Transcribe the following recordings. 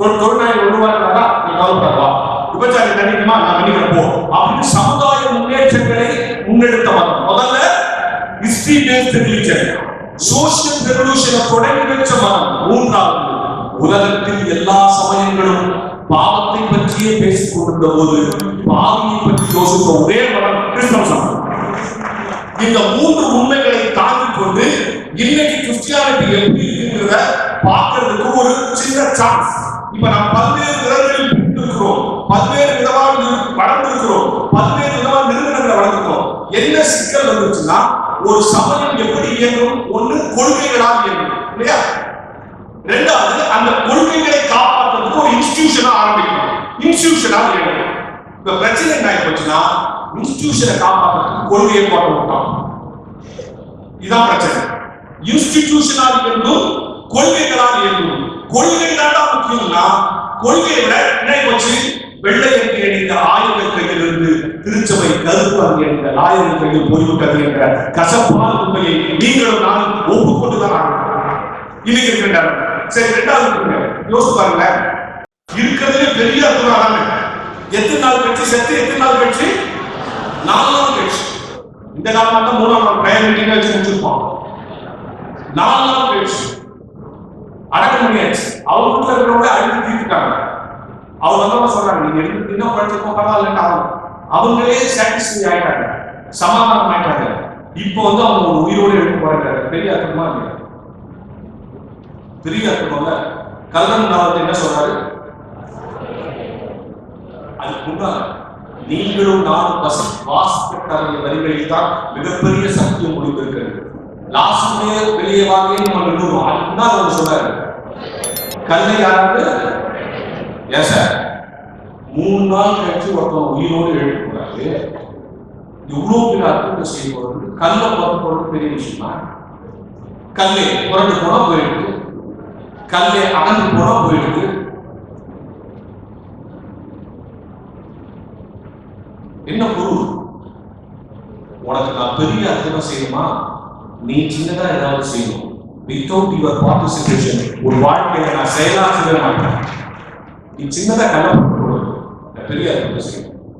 ஒரு தொழிலாளி ஒன்று வரா நீ கவலைப்படவா விபச்சாரி தண்டிக்குமா நான் மன்னிக்கிறேன் போ அப்படின்னு சமுதாய முன்னேற்றங்களை முன்னெடுத்த மதம். முதல்ல ஹிஸ்டரி பேஸ்ட் ரிலீஜன் சோசியல் ரெவல்யூஷனை தொடங்கி வச்ச மதம். மூன்றாவது உலகத்தில் எல்லா சமயங்களும் பாவத்தை பற்றியே பேசிக் கொண்டிருந்த போது பாவியை பற்றி யோசித்த ஒரே மதம் கிறிஸ்தவ சமயம். இந்த மூன்று உண்மைகளை தாங்கிக் கொண்டு இன்னைக்கு கிறிஸ்டியானிட்டி எப்படி இருக்குங்கிறத பார்க்கறதுக்கு ஒரு சின்ன சான்ஸ் இப்ப நாம் பல்வேறு விதங்களில் இருக்கிறோம் பல்வேறு விதமாக நிறு- வளர்ந்திருக்கிறோம். பல்வேறு விதமான நிறுவனங்களை வளர்ந்துக்கிறோம் என்ன சிக்கல் வந்துச்சுன்னா ஒரு சமயம் எப்படி இயங்கும்? ஒண்ணு கொள்கைகளால் இயங்கும். இல்லையா? ரெண்டாவது அந்த கொள்கைகளை காப்பாற்றுறதுக்கு ஒரு இன்ஸ்டிடியூஷனா ஆரம்பிக்கணும். இன்ஸ்டிடியூஷனா இயங்கணும். இப்ப பிரச்சனை என்ன ஆயிப்போச்சுன்னா இன்ஸ்டிடியூஷனை காப்பாற்றுறதுக்கு கொள்கையை போட்டு விட்டோம் இதான் பிரச்சனை. இன்ஸ்டிடியூஷனால் இருந்தும் கொள்கைகளால் இருந்தும் கொள்கை தாண்டா முக்கியம்னா கொள்கையை விட என்ன வச்சு வெள்ளை என்று எண்ணித்த ஆயுத கையிலிருந்து திருச்சபை கருப்பு என்ற ஆயுத கையில் போய்விட்டது என்ற கசப்பான உண்மையை நீங்களும் நானும் ஒப்புக்கொண்டுதான் ஆகணும். இன்னைக்கு இருக்கின்றார் சரி ரெண்டாவது யோசிச்சு பாருங்க. இருக்கிறதுலே பெரிய அற்புதம் எத்தனை நாள் கட்சி? செத்து எத்தனை நாள் கட்சி? நாலு நாள் கட்சி. இந்த காலமாக மூணாம் நாள் பிரயர் வச்சு முடிச்சிருப்பான் நாலு நாள் அடக்க முடியாச்சு அவங்க வீட்டுல இருக்கிறவங்க அழுது தீர்த்துட்டாங்க. அவங்க வந்தவங்க சொல்றாங்க நீங்க இருந்து இன்னும் படிச்சிருக்கோம் பரவாயில்லன்னு அவங்க அவங்களே சாட்டிஸ்ஃபை ஆயிட்டாங்க. சமாதானம் ஆயிட்டாங்க. இப்போ வந்து அவங்க ஒரு உயிரோடு எடுத்து போறாங்க. பெரிய அர்த்தமா இருக்கு. பெரிய அர்த்தம்ல கல்லன் நாவல் என்ன சொல்றாரு? அதுக்கு முன்னால நீங்களும் நானும் வசி வாசிக்கப்பட்ட வரிகளில் தான் மிகப்பெரிய சத்தியம் முடிந்திருக்கிறது லாஸ்ட்மே வெளியே வாங்க நம்ம நின்றுவோம் அதுதான் அவர் சொல்றாரு கல்லை யாருக்கு ஏன் சார் மூணு நாள் கழிச்சு ஒருத்தன் உயிரோடு எழுப்பக்கூடாது இவ்வளோ பேர் அற்புதம் செய்வது கல்லை பார்த்து போறது பெரிய விஷயமா? கல்லை புரண்டு போனா போயிடுது. கல்லை அகன்று போனா போயிடுது. என்ன குரு? உனக்கு நான் பெரிய அற்புதம் செய்யணுமா? நீ சின்னதா ஏதாவது செய்யணும். வித்தவுட் யுவர் பார்ட்டிசிபேஷன் உன் வாழ்க்கையை நான் செயலாற்றவே மாட்டேன். நீ சின்னதா கலப்படக்கூடாது பெரிய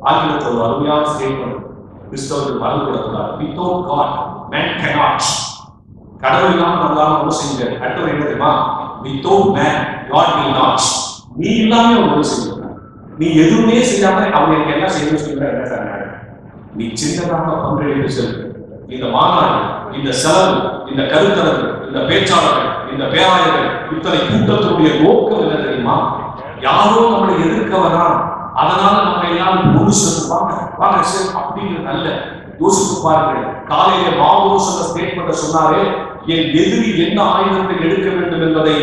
ஆங்கிலத்தில் ஒரு அருமையான ஸ்டேட்மெண்ட். கிறிஸ்தவர்கள் மறந்துவிடக்கூடாது வித்தவுட் காட் மேன் கனாட் கடவுள் இல்லாமல் நம்மளால ஒன்றும் செய்யுங்க அடுத்தது என்ன தெரியுமா? Without man God will not நீ இல்லாம ஒன்றும் செய்ய நீ எதுவுமே செய்யாம அவங்க எனக்கு என்ன செய்யணும்னு சொல்லுங்க என்ன சார்? நீ சின்னதாக பங்களிப்பு செலுத்து இந்த மாநாடு இந்த செலவு இந்த கருத்தரங்கு இந்த பேச்சாளர்கள் இந்த பேராயர்கள் இத்தனை கூட்டத்தினுடைய நோக்கம் என்ன தெரியுமா? யாரோ நம்மளை எதிர்க்க வரா அதனால நம்ம எல்லாம் முழுசு வாங்க வாங்க சார் அப்படிங்கிறது அல்ல. யோசித்து பாருங்கள். காலையில மாவோ சொன்ன ஸ்டேட்மெண்ட் சொன்னாரே என் எதிரி என்ன ஆயுதத்தை எடுக்க வேண்டும் என்பதை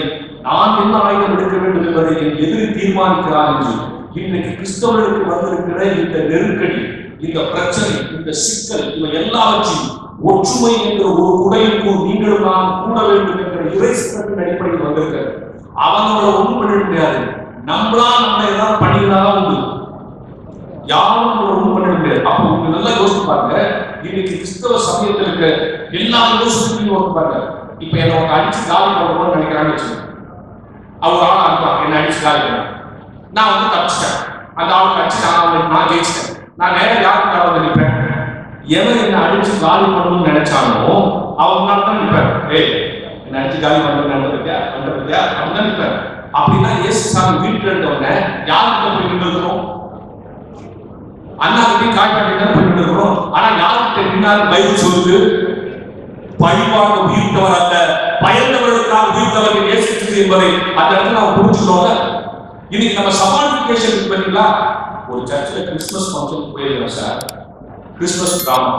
நான் என்ன ஆயுதம் எடுக்க வேண்டும் என்பதை என் எதிரி தீர்மானிக்கிறார் என்று. இன்றைக்கு கிறிஸ்தவர்களுக்கு வந்திருக்கிற இந்த நெருக்கடி இந்த பிரச்சனை இந்த சிக்கல் இவை எல்லாவற்றையும் ஒற்றுமை என்ற ஒரு குடையுக்குள் நீங்களும் நான் கூட வேண்டும் என்ற இறைசத்தின் அடிப்படையில் வந்திருக்கிறது. அவங்கள ஒன்றும் பண்ண முடியாது. நம்மளா நம்ம ஏதாவது பண்ணினாதான் உண்டு. யாரும் நம்மள ஒன்றும் பண்ண முடியாது. அப்போ உங்க நல்லா யோசிச்சு பாருங்க. இன்னைக்கு கிறிஸ்தவ சமயத்தில் இருக்க எல்லா யோசனையும் யோசிச்சு பாருங்க. இப்ப என்ன அவங்க அடிச்சு காலி போடணும்னு நினைக்கிறான்னு வச்சுக்கோங்க. அவங்க ஆள் அனுப்பாங்க என்ன அடிச்சு காலி நான் வந்து தப்பிச்சிட்டேன். அந்த ஆளுக்கு அடிச்சு நான் நான் ஜெயிச்சிட்டேன். நான் நேரம் யாருக்கு நான் நிற்பேன் எவன் என்ன அடிச்சு காலி பண்ணணும்னு நினைச்சானோ அவங்களால தான் நிற்பேன் ஏய் என்ன அடிச்சு காலி பண்ணணும் நடந்திருக்கியா? பண்றதுக்கியா? அவன் தான் நிற்பேன் அப்படின்னா இயேசு சாமி வீட்டுல இருந்தவங்க யாருக்கு போய் நின்றுக்கிறோம் அண்ணா கிட்டே காய்ப்பாட்டி தான் போய் நின்றுக்கிறோம் ஆனா யார்கிட்ட நின்னாலும் பைபிள் சொல்லுது. பழிவாங்க உயிர்த்தவர் அல்ல. பயந்தவர்களுக்காக உயிர்த்தவர்கள் இயேசு என்பதை அந்த இடத்துல நம்ம புரிஞ்சுக்கிறோம்ல இன்னைக்கு நம்ம சமாளிஃபிகேஷன் இருக்கு ஒரு சர்ச்சில் கிறிஸ்மஸ் ஃபங்க்ஷன் போயிருக்கோம் சார். கிறிஸ்மஸ் ட்ராமா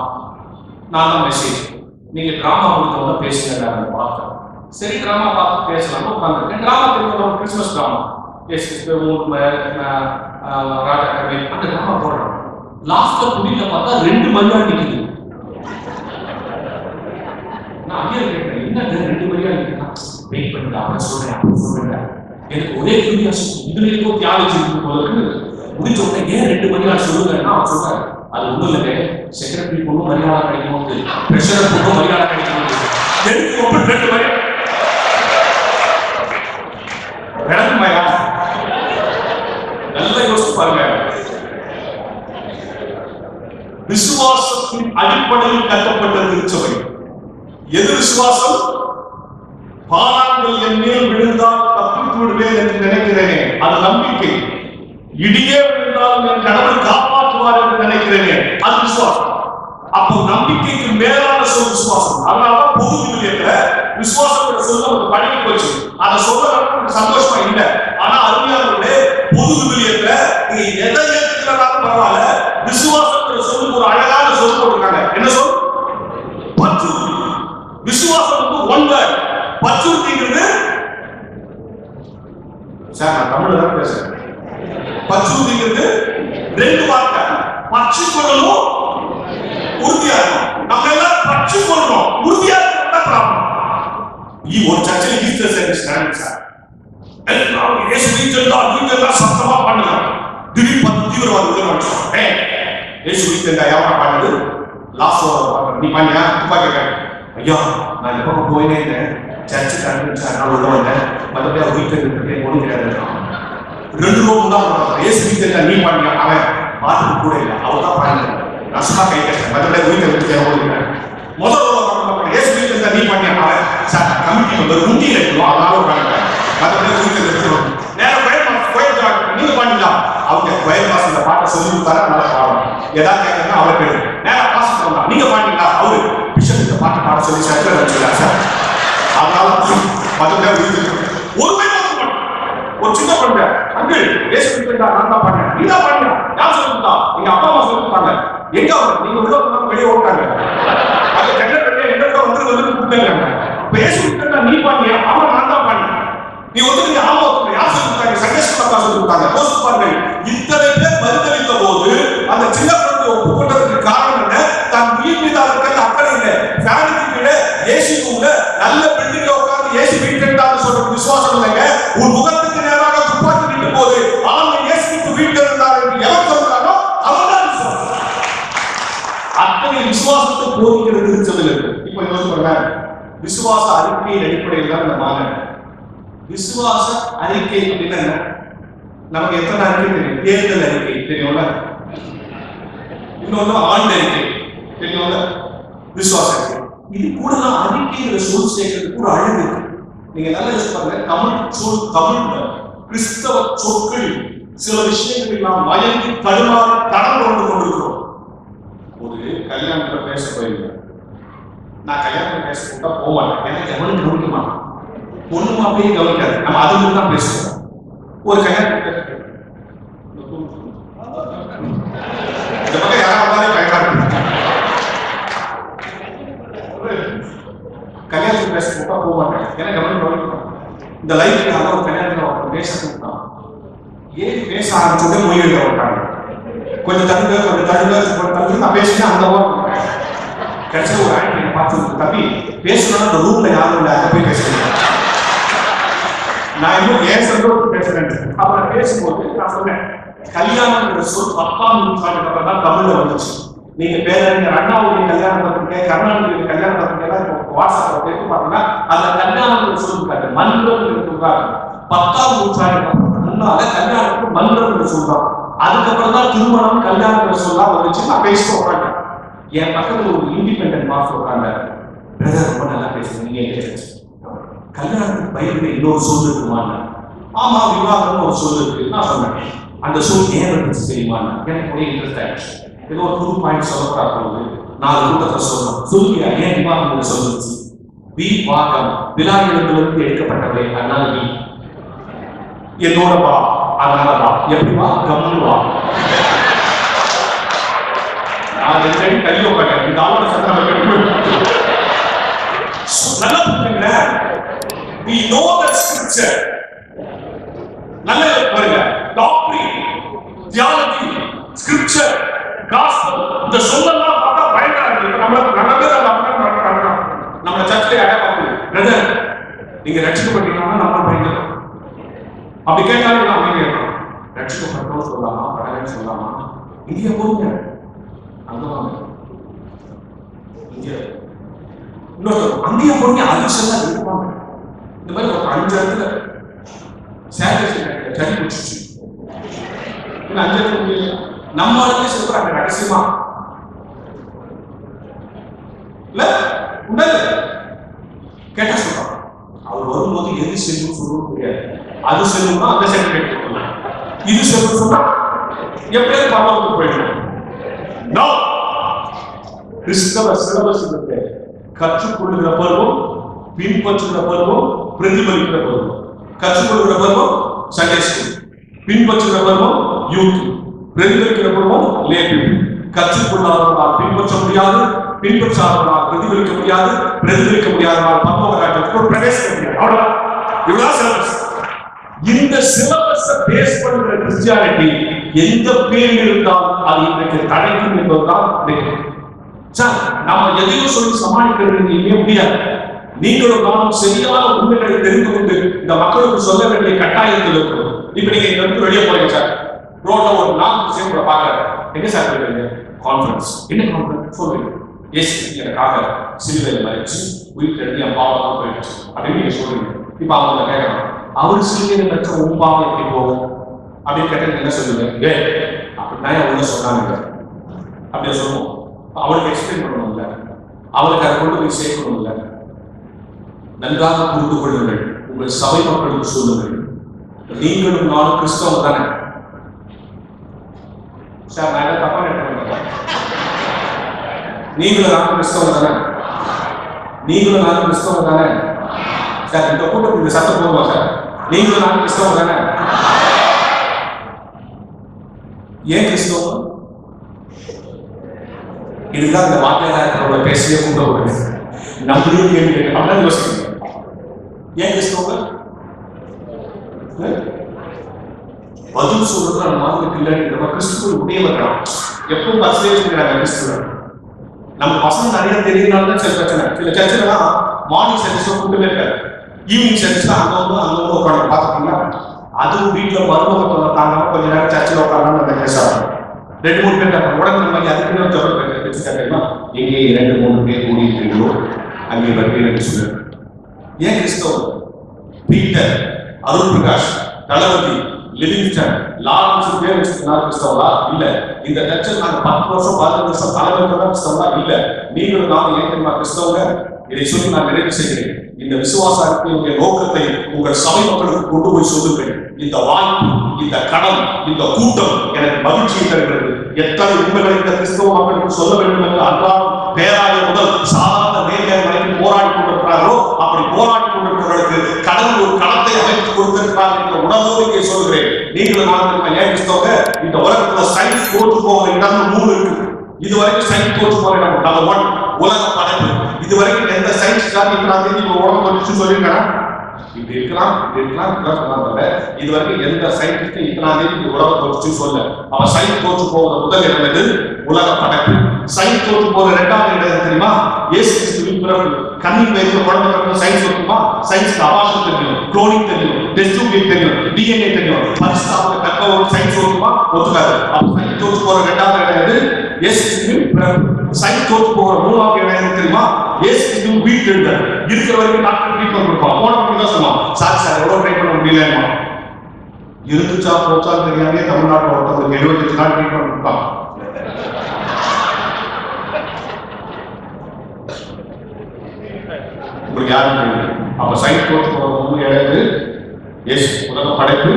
நான் தான் மெசேஜ் நீங்க ட்ராமா கொடுத்தவங்க பேசுங்க நான் பார்த்தேன் சரி ட்ராமா பார்த்து பேசலாம். உட்காந்துருக்கேன். ட்ராமா தெரிஞ்சவங்க கிறிஸ்மஸ் ட்ராமா எஸ் உண்மை ராஜா கவி அந்த ட்ராமா போடுறோம். லாஸ்ட்ல புடியில பார்த்தா ரெண்டு மணியா நிக்குது. நான் ஐயா கேட்டேன் என்ன ரெண்டு மணியா நிற்கிறேன் வெயிட் பண்ணுங்க அவன் சொல்றேன் சொல்றேன். எனக்கு ஒரே கேள்வியா இதுல இருக்கோ தியாகிச்சு போதற்கு முடிச்ச உடனே ஏன் ரெண்டு மணி மணியா சொல்லுங்கன்னா அவன் சொல்றாரு. அது ஒண்ணும் இல்லைங்க. செக்ரட்டரி பொண்ணும் மரியாதை கிடைக்கணும் பிரஷர் பொண்ணும் மரியாதை கிடைக்கணும் எடுத்து ஒன்று ரெண்டு மணி நல்லா யோசிச்சு பாருங்க. விசுவாசத்தின் அடிப்படையில் கட்டப்பட்டது சபை எது விசுவாசம்? பாலாங்கள் என் மேல் விழுந்தால் தப்பித்து விடுவேன் என்று நினைக்கிறேனே. அது நம்பிக்கை. இடியே விழுந்தாலும் என் கடவுள் காப்பாற்றுவார் என்று நினைக்கிறேனே. அது விசுவாசம். அப்போ நம்பிக்கைக்கு மேலான சொல் விசுவாசம். அதனாலதான் பொது விதியத்துல விசுவாசம் சொல்ல நமக்கு பழகி போச்சு அதை சொல்ல நமக்கு சந்தோஷமா இல்லை ஆனா அருமையானவர்களே பொது விதியத்துல நீங்க எதை ஏற்றுக்கிறதாலும் பரவாயில்ல விசுவாசத்துல சொல்லுக்கு ஒரு அழகான சொல் போட்டிருக்காங்க என்ன சொல் பற்றுறுதி விசுவாசம் வந்து ஒன் வேர்ட் பற்றுறுதிங்கிறது சார் நான் தமிழ்ல தான் பேசுறேன் பற்றுறுதிங்கிறது ரெண்டு வார்த்தை. பச்சு கொள்ளலும் உறுதியா இருக்கணும் நம்ம எல்லாம் பச்சு கொள்ளணும் உறுதியா இருக்கணும் ப்ராப்ளம் ஈ ஒரு சர்ச்சில் ஈஸ்டர் சர்வீஸ் நடந்துச்சு சார். எல்லாம் ஏசு வீட்டெல்லாம் வீட்டெல்லாம் சத்தமா பண்ணுங்க திடீர் பத்து தீவிரவாதி உள்ள வந்துச்சோம் ஏய் இயேசு வீட்டெல்லா யாரா பண்ணுது லாஸ்ட் ஓவர் நீ பண்ணியா துப்பா கேட்க. ஐயா நான் இந்த பக்கம் போயினே இருந்தேன். சர்ச்சுக்கு அனுப்பிச்சு அதனால உள்ள வந்தேன். மற்றபடி அவர் வீட்டில் இருக்கிறேன் ஒன்று கிடையாது. ரெண்டு ரூம் தான். பண்ணுவாங்க ஏசு நீ பண்ணியா அவன் பாத்ரூம் கூட இல்லை. அவர் தான் பண்ணல நான் கை கட்டேன் மற்றபடி விட்டு முதல் நீ பண்ணியா அவன் சார் கமிட்டி மெம்பர் முந்தி இருக்கணும் அதனால பண்ணல மற்றபடி வீட்டில் இருக்கணும் நேரம் பயன் போயிட்டு நீங்க பண்ணிக்கலாம் அவங்க பயன் மாசம் இந்த பாட்டை சொல்லி கொடுத்தாரு. நல்லா பாடம் ஏதாவது நேரம் பாஸ் பண்ணலாம் நீங்க பண்ணீங்களா அவரு பிஷப் இந்த பாட்டை பாட சொல்லி சர்ச்சை வச்சுக்கலாம் சார்? அதனால மற்றபடி வீட்டில் ஒருமே ஒரு சின்ன குழந்தை அங்கிள் ஏசு நான் தான் பண்ணேன். நீ தான் பண்ண யார் சொல்லி கொடுத்தா எங்க அப்பா அம்மா சொல்லி கொடுத்தாங்க எங்க அவர் நீங்க உள்ள வந்தா வெளியே ஓட்டாங்க. அது கண்ண வெளியே எங்க கூட வந்து வந்து கூப்பிட்டாங்க. இப்ப நீ பண்ணியா? அவன் நான் தான் பண்ணேன். நீ ஆமா யார் சொல்லி கொடுத்தாங்க சொல்லி கொடுத்தாங்க யோசிச்சு பாருங்க இத்தனை பேர் மறுதளித்த போது அந்த சின்ன குழந்தை ஒப்புக்கொண்டதுக்கு காரணம் என்ன தன் உயிர் மீது இருக்கிற அக்கறை இல்லை ஃபேனுக்கு கீழே ஏசிக்கு உள்ள நல்ல பில்டிங்ல உட்கார்ந்து ஏசி வீட்டு சொல்றது விசுவாசம் இல்லைங்க உன் முகத்துக்கு நேராக துப்பாக்கி நிற்கும் போது ஆண்மை இயேசுக்கு வீட்டில் இருந்தார் என்று எவன் சொல்றானோ அவன்தான் விசுவாசம் அத்தனை விசுவாசத்தை போதிக்கிறது திருச்சபையில் இருக்கு இப்போ யோசிச்சு பாருங்க விசுவாச அறிக்கையின் அடிப்படையில் தான் இந்த மாநிலம் விசுவாச அறிக்கை அப்படின்னா என்ன நமக்கு எத்தனை அறிக்கை தெரியும்? தேர்தல் அறிக்கை தெரியும்ல? இன்னொன்னு ஆண்டு அறிக்கை தெரியும்ல? விசுவாச அறிக்கை. இது கூட தான் அறிக்கைங்கிற சொல் சேர்க்கறதுக்கு ஒரு அழகு இருக்கு. நீங்க நல்லா யோசிச்சு பாருங்க. தமிழ் சொல் தமிழ்ல கிறிஸ்தவ சொற்கள் சில விஷயங்களில் நாம் மயங்கி தடுமாறி தடம் கொண்டு கொண்டிருக்கிறோம். ஒரு கல்யாணத்துல பேச போயிருந்தேன். நான் கல்யாணத்துல பேச போட்டா போக மாட்டேன். எனக்கு எவனும் கவனிக்க மாட்டேன். பொண்ணு மாப்பிளையும் கவனிக்காது. நம்ம அது மட்டும் தான் பேசுவோம். ஒரு இந்த பக்கம் யாராவது வந்தாலே கல்யாணத்துக்கு பேச போக மாட்டேன். ஏன்னா கவனம் கவனிக்கணும் இந்த லைஃப்ல யாரோ ஒரு கல்யாணத்துல பேச கூப்பிட்டான் ஏன் பேச ஆரம்பிச்சதே மொழி எழுத கொஞ்சம் தடுங்க கொஞ்சம் நான் பேசினேன் அந்த ஓரம் ஒரு ஆண்டி பார்த்து தம்பி பேசணும்னா அந்த ரூம்ல யாரும் இல்லை அங்கே போய் பேசுறேன் நான் இன்னும் ஏன் சந்தோஷம் பேசுறேன். அப்புறம் பேசும்போது நான் சொன்னேன் கல்யாணம்ன்ற சொல் பத்தாம் நூற்றாண்டுக்கு தான் தமிழ்ல வந்துச்சு. நீங்க பேரறிஞர் அண்ணாவுடைய கல்யாண பத்திரிக்கை கருணாநிதியுடைய கல்யாண பத்திரிக்கை எல்லாம் வாட்ஸ்அப்ல கேட்டு பாத்தீங்கன்னா அந்த கல்யாணம் சொல்லிருக்காரு மன்றம் சொல்றாங்க. பத்தாம் நூற்றாண்டு முன்னால கல்யாணத்துக்கு மன்றம் சொல்றாங்க. அதுக்கப்புறம் தான் திருமணம் கல்யாணம் சொல்லலாம் வந்துச்சு. நான் பேச போறாங்க என் பக்கத்துல ஒரு இண்டிபெண்டன்ட் மாஸ்டர் உட்காந்தாரு பிரதர் ரொம்ப நல்லா பேசுறீங்க. நீங்க எங்க? கல்யாணத்துக்கு பைபிள்ல இன்னொரு சொல் இருக்குமான்னு ஆமா விவாகம்னு ஒரு சொல் இருக்கு. நான் சொன்னேன். அந்த சூழ் ஏன் இருந்துச்சு தெரியுமா? எனக்கு ஒரே இன்ட்ரெஸ்ட் ஆயிடுச்சு. ஏதோ ஒரு டூ பாயிண்ட் சொல்லப்படா போகுது. நாலு கூட்டத்தை சொல்லணும். சொல்லுங்க ஏன் விவாகம் சொல்லுச்சு? வி வாக்கம் விழாவிலிருந்து எடுக்கப்பட்டவை அதனால வி. என்னோட வா அதனால வா. எப்படி வா? கம்னு வா. நான் ரெண்டு அடி கையை இந்த ஆவண சட்டம் வைக்க நல்லா புரிஞ்சுங்களேன் we know the scripture. நல்ல பாருங்க. டாக்டரின் தியாலஜி ஸ்கிரிப்சர் காஸ்பல் இந்த சொல்லலாம் பார்த்தா பயங்கரம் நம்ம நல்ல பேர் அதை அப்படியே நடக்கிறாங்க நம்ம சர்ச்சில் யாரா பார்க்கணும். பிரதர் நீங்க ரட்சிக்கப்பட்டீங்கன்னா நம்ம பயங்கரம் அப்படி கேட்டாலும் நான் அமைதி இருக்கணும் ரட்சிக்கப்பட்டோம் சொல்லலாமா படலன்னு சொல்லலாமா இங்கே போங்க அங்க வாங்க. இங்க இன்னொரு அங்கேயே போங்க அது சொல்ல இருக்குமாங்க இந்த மாதிரி ஒரு அஞ்சு இடத்துல சேலரி சளி பிடிச்சிச்சு அஞ்சு இடத்துல முடியல. நம்ம சொல்ற அந்த ரகசியமா இல்ல உண்டது கேட்டா சொல்றான் அவர் வரும்போது எது செல்லும் சொல்லவும் தெரியாது. அது செல்லும்னா அந்த சர்டிபிகேட் இது செல்லும் சொன்னா எப்படியாவது பரவாயில்ல போயிடலாம். நோ கிறிஸ்தவ சிலபஸ் கற்றுக்கொள்கிற பருவம் பின்பற்றுகிற பருவம் பிரதிபலிக்கிற பருவம். கற்றுக்கொள்ளுகிற பருவம் சண்டே ஸ்கூல் பின்பற்றுகிற பருவம் யூத் பிரதிபலிக்கிற பருவம் லேபிள் கற்றுக்கொள்ளாதவர்களால் பின்பற்ற முடியாது பின்பற்றாதவர்களால் பிரதிபலிக்க முடியாது பிரதிபலிக்க முடியாதவர்களால் பரலோக பிரவேசிக்க முடியாது அவ்வளவுதான். இவ்வளவுதான் சிலபஸ் இந்த சிலபஸ பேஸ் பண்ற கிறிஸ்டியானிட்டி எந்த பேரில் இருந்தாலும் அது இன்றைக்கு தடைக்கும் என்பதுதான் சார் நாம எதையும் சொல்லி சமாளிக்கிறது இனிமே முடியாது. நீங்களும் நானும் சரியான உண்மைகளை தெரிந்து கொண்டு இந்த மக்களுக்கு சொல்ல வேண்டிய கட்டாயத்தில் இருக்கிறோம் இப்ப நீங்க இங்க இருந்து வெளியே போறீங்க சார். ரோட்ல ஒரு நாலு விஷயம் கூட பாக்குறாரு என்ன சார் போயிருக்கீங்க கான்ஃபரன்ஸ் என்ன கான்ஃபரன்ஸ் சொல்றீங்க எஸ் எனக்காக சிலுவையில் மறைச்சு உயிர் தண்ணி என் பாவம் போயிடுச்சு. அப்படின்னு நீங்க சொல்றீங்க. இப்ப அவங்க கேட்கலாம் அவர் சிலுவையில் மறைச்ச உன் பாவம் எப்படி போகும்? அப்படின்னு கேட்டது என்ன சொல்லுங்க ஏ அப்படின்னா அவங்க சொன்னாங்க. அப்படியே சொல்லுவோம். அவளுக்கு எக்ஸ்பிளைன் பண்ணணும்ல. அவளுக்கு அதை கொண்டு போய் சேர்க்கணும்ல. நன்றாக புரிந்து கொள்ளுங்கள் உங்கள் சபை மக்களுக்கு சொல்லுங்கள். நீங்களும் நானும் கிறிஸ்தவம் தானே? சார் நான் தப்பா நினைக்கிறேன் நீங்களும் நானும் கிறிஸ்தவம் தானே? நீங்களும் நானும் கிறிஸ்தவம் தானே? சார் இந்த கூட்டம் இந்த சத்தம் போதுமா சார்? நீங்களும் நானும் கிறிஸ்தவம் தானே? ஏன் கிறிஸ்தவம்? இதுதான் இந்த வார்த்தையாளர்களோட பேசிய கூட்டப்படுது நம்மளையும் கேள்வி கேட்க அப்படின்னு யோசிக்கணும் ஏன் கிறிஸ்தவங்க? பதில் சொல்றது நம்ம மாதிரி இல்லை நம்ம கிறிஸ்துவ உடையவர்களாம் எப்பவும் பஸ்லேயே இருக்கிறாங்க கிறிஸ்துவ. நம்ம பசங்க நிறைய தெரியுதுனால தான் சில பிரச்சனை. சில சர்ச்சில் மார்னிங் சர்வீஸ் கூட்டமே இருக்காது. ஈவினிங் சர்வீஸ் தான் அங்க வந்து அங்க வந்து உட்காந்து பார்த்துட்டீங்களா அதுவும் வீட்டுல மருமகத்தோட தாங்காம கொஞ்ச நேரம் சர்ச்சில் உட்காந்து அந்த பேசுறாங்க ரெண்டு மூணு பேர் இருக்காங்க. உடனே நம்ம அதுக்குன்னு அதுக்கு ஒரு ஜபம் பேர் எங்கே ரெண்டு மூணு பேர் கூடி இருக்கிறீங்களோ அங்கே வருவீர் சொல்லுவேன் ஏன் கிறிஸ்தவம் Peter Arun Prakash Thalapathy Livingston Lawrence பேர் வச்சிருக்கா கிறிஸ்தவரா? இல்ல. இந்த சர்ச்சில் நாங்க பத்து வருஷம் பதினஞ்சு வருஷம் தலைவர் தான் கிறிஸ்தவரா? இல்ல. நீங்களும் நானும் ஏன் தெரியுமா கிறிஸ்தவங்க? இதை சொல்லி நான் நிறைவு செய்கிறேன். இந்த விசுவாச அறிக்கையுடைய நோக்கத்தை உங்கள் சபை மக்களுக்கு கொண்டு போய் சொல்லுங்கள். இந்த வாய்ப்பு இந்த கடன் இந்த கூட்டம் எனக்கு மகிழ்ச்சியை தருகிறது. எத்தனை உண்மைகளை இந்த கிறிஸ்தவ மக்களுக்கு சொல்ல வேண்டும் என்று அன்றாடம் பேராய முதல் சாதாரண அப்படி போராடி கொண்டிருக்கிறவர்களுக்கு கடவுள் ஒரு களத்தை அமைத்து கொடுத்திருக்கிறார் என்ற உணர்வோடு இங்கே சொல்கிறேன். நீங்களும் நான் ஏன் கிறிஸ்தவங்க? இந்த உலகத்துல சயின்ஸ் தோற்று போகிற இடம் மூணு இருக்கு. இதுவரைக்கும் சயின்ஸ் தோற்று போகிற இடம் நம்பர் ஒன் உலக படைப்பு இதுவரைக்கும் எந்த சயின்ஸ் தான் நீங்க நான் தெரிஞ்சு உலகம் வந்துச்சு சொல்லியிருக்கேன் இப்படி இருக்கலாம் இப்படி இருக்கலாம் இப்படிலாம் சொன்னாங்க இது வரைக்கும் எந்த சயின்டிஸ்டும் இத்தனாம் தேதி இந்த உலகம் தோற்று சொல்ல அவன் சயின்ஸ் தோற்று போகிற முதல் இடம் எது உலக படைப்பு சயின்ஸ் தோற்று போகிற இரண்டாவது இடம் எது தெரியுமா? இயேசு கிறிஸ்துவின் பிறகு கண்ணின் வயிற்று குழந்தை பிறகு சயின்ஸ் இருக்குமா? சயின்ஸ்க்கு அபாஷம் தெரியும். குளோனிங் தெரியும். டெஸ்ட் டியூப் தெரியும். டிஎன்ஏ தெரியும். பரிசுத்தாவுக்கு தக்க சயின்ஸ் ஒத்துமா ஒத்துக்காது. அப்ப சயின்ஸ் தோற்று போற ரெண்டாவது இடம் எது? இயேசு சயின்ஸ் தோற்று போகிற மூணாவது இடம் எது தெரியுமா? எஸ் இது வீட்டு இருந்தார் இருக்கிற வரைக்கும் டாக்டர் ட்ரீட்மெண்ட் கொடுப்பான். போன பண்ணி தான் சொல்லுவான் சார் சார் எவ்வளவு ட்ரை பண்ண முடியலமா இருந்துச்சா போச்சா தெரியாமே தமிழ்நாட்டில் ஒருத்தவங்க எழுபத்தஞ்சு நாள் ட்ரீட்மெண்ட் கொடுப்பான். உங்களுக்கு யாரும் தெரியும் அப்ப சைட் தோற்று போறது மூணு எஸ் உலக படைப்பு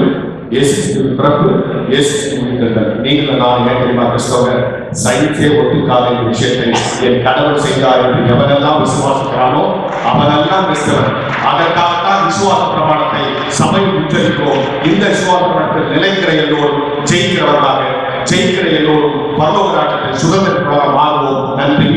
இயேசு பிறப்பு இயேசு கிறிஸ்துவின் நீங்கள் நான் ஏன் தெரியுமா? கிறிஸ்தவங்க சயின்ஸே ஒத்துக்காத இந்த விஷயத்தை என் கடவுள் செய்தார் என்று எவனெல்லாம் விசுவாசிக்கிறானோ அவனெல்லாம் கிறிஸ்தவன். அதற்காகத்தான் விசுவாச பிரமாணத்தை சபை உச்சரிக்கிறோம். இந்த விசுவாச பிரமாணத்தில் நிலைக்கிற எல்லோரும் ஜெயிக்கிறவர்களாக ஜெயிக்கிற எல்லோரும் பரலோக நாட்டத்தில் சுதந்திரமாக மாறுவோம். நன்றி